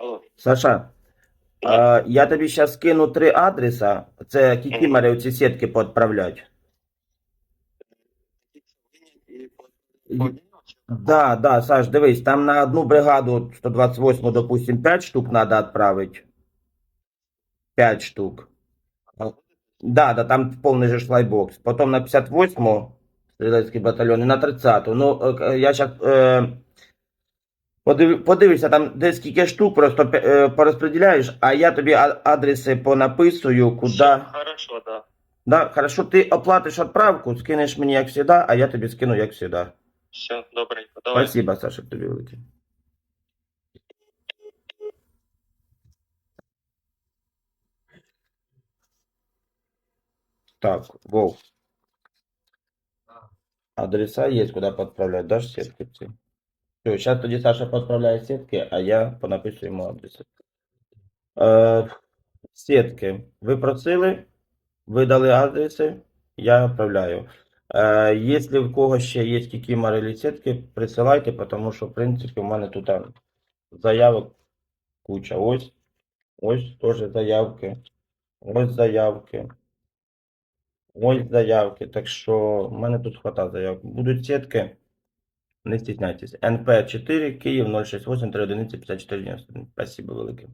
Алло. Саша, е, я тобі зараз скину три адреса. Це кікімери ці сітки поотправлять. Да, да, Саш, дивись, там на одну бригаду 128, допустим, 5 штук надо отправить. 5 штук. Да, да, там повний же шлайбокс. Потім на 58-му стрілецький батальйон і на 30-ту. Ну, е, я зараз е, подив, подивишся, там де скільки штук, просто е, порозподіляєш, а я тобі адреси понаписую, куди. Хорошо, да. Да, хорошо, ти оплатиш відправку, скинеш мені як завжди, а я тобі скину як завжди. Все, добренько. Давай. Спасибо, Саша, тобі велике. Так, Вов. Адреса есть, куда подправлять. Дашь сетки? Все, сейчас тоді Саша подправляє сетки, а я понапишу йому адреси. Е, сетки. Ви просили, ви дали адреси, я відправляю. Е, якщо в кого ще є кікімори или сетки, присилайте, тому що, в принципі, у мене тут заявок куча. Ось, ось теж заявки. Ось заявки. Ось заявки. Так що в мене тут хватає заявок. Будуть сітки. Не стісняйтесь. НП 4 Київ 068 3 54 91. Спасибо велике.